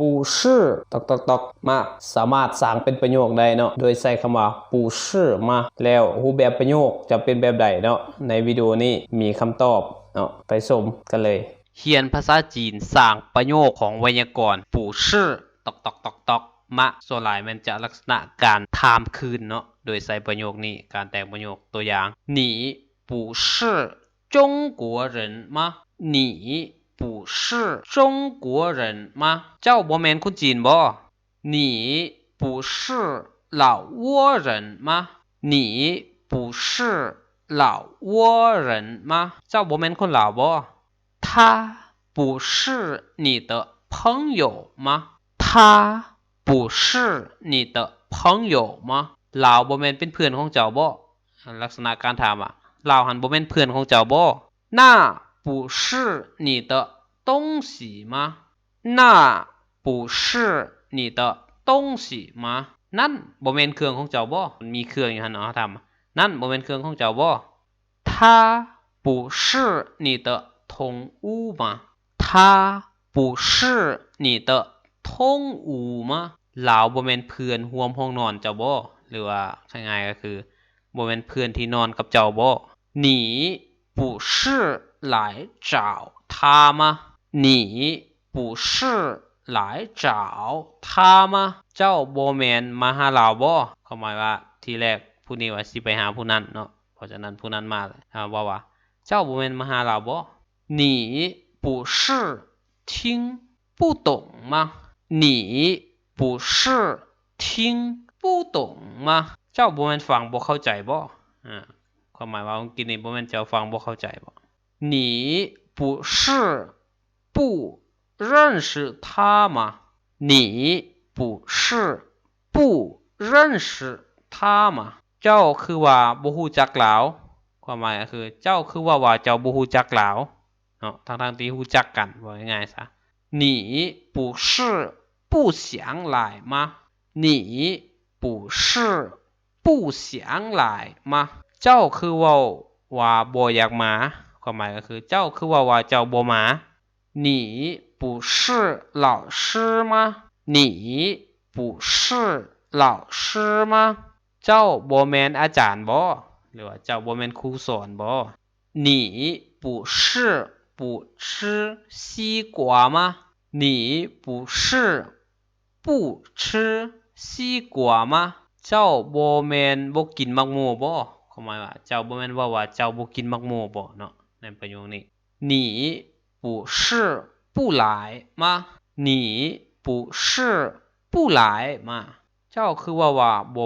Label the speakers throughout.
Speaker 1: ปูชื่อตอกตอกตอกมาสามารถสร้างเป็นประโยคได้เนาะโดยใช้คำว่าปูชื่อมาแล้วรูปแบบประโยคจะเป็นแบบใดเนาะในวิดีโอนี้มีคำตอบเนาะไปชมกันเลย
Speaker 2: เขียนภาษาจีนสร้างประโยคของไวยากรณ์ปู่ชื่อตอกตอกตอกตอกมะส่วนหลายมันจะลักษณะการถามคืนเนาะโดยใช้ประโยคนี้การแต่งประโยคตัวอย่าง你不是中国人吗你 不是中国人吗เจ้าบ่แม่นคนจีนบ่你不是老挝人吗你不是老挝人吗เจ้าบ่แม่นคนลาวบ่ 他不是你的朋友吗？他不是你的朋友吗ลาวบ่แม่นเป็นเพื่อนของเจ้าบ่ลักษณะการถามอ่ะลาวหันบ่แม่นเพื่อนของเจ้าบ่那 不是你的东西吗那不是你的东西吗นั่นบ่แม่นเครื่องของเจ้าบ่มีเครื่องอยู่หั่นเนาะถามนั่นบ่แม่นเครื่องของเจ้าบ่ 他不是你的同屋吗？他不是你的通屋吗เราบ่แม่นเพื่อนร่วมห้องนอนเจ้าบ่หรือว่าง่ายๆก็คือบ่แม่นเพื่อนที่นอนกับเจ้าบ่你不是 来找他吗你不是来找他吗เจ้าบ่แม่นมาหาเราบ่เขาหมายว่าทีแรกผู้นี้ว่าสิไปหาผู้นั้นเนาะ เพราะฉะนั้นผู้นั้นมาเลยถามว่าว่าเจ้าบ่แม่นมาหาเราบ่你不是听不懂吗你不是听不懂吗เจ้าบ่แม่นฟังบ่เข้าใจบ่อ่าความหมายว่าเมื่อกี้นี้บ่แม่นเจ้าฟังบ่เข้าใจบ่ 你不是不认识他吗你不是不认识他吗เจ้าคือว่าบ่ฮู้จักหลาว ความหมายก็คือเจ้าคือว่าว่าเจ้าบ่ฮู้จักหลาวเนาะทั้งๆที่ฮู้จักกันว่าง่ายๆซะ你不是不想来吗你不是不想来吗เจ้าคือเว้าว่าบ่อยากมา ความหมายก็คือเจ้าคือว่าว่าเจ้าบ่มา你不是老师吗你不是老师吗เจ้าบ่แม่นอาจารย์บ่หรือว่าเจ้าบ่แม่นครูสอนบ่你不是不吃西瓜吗你不是不吃西瓜吗เจ้าบ่แม่นบ่กินมักหมูบ่ความหมายว่าเจ้าบ่แม่นว่าว่าเจ้าบ่กินมักหมูบ่เนาะ ในประโยคนี้你不是不来吗你不是不来吗เจ้าคือว่าว่าบ่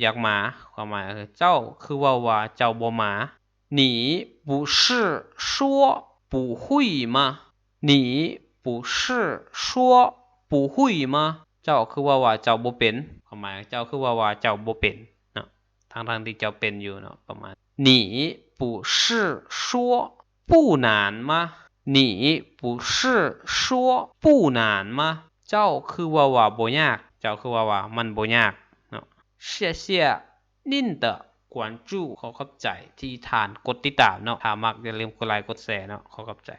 Speaker 2: อยากมา ความหมายก็คือเจ้าคือว่าว่าเจ้าบ่มา你不是说不会吗你不是说不会吗เจ้าคือว่าว่าเจ้าบ่เป็น ความหมายเจ้าคือว่าว่าเจ้าบ่เป็นเนาะทางทางๆที่เจ้าเป็นอยู่เนาะประมาณ你 不是说不难吗你不是说不难吗เจ้าคือว่าว่าบ่ยาก เจ้าคือว่าว่ามันบ่ยากเนาะ谢谢您的关注ขอขอบใจที่ทานกดติดตามเนาะถ้ามักอย่าลืมกดไลค์กดแชร์เนาะขอขอบใจ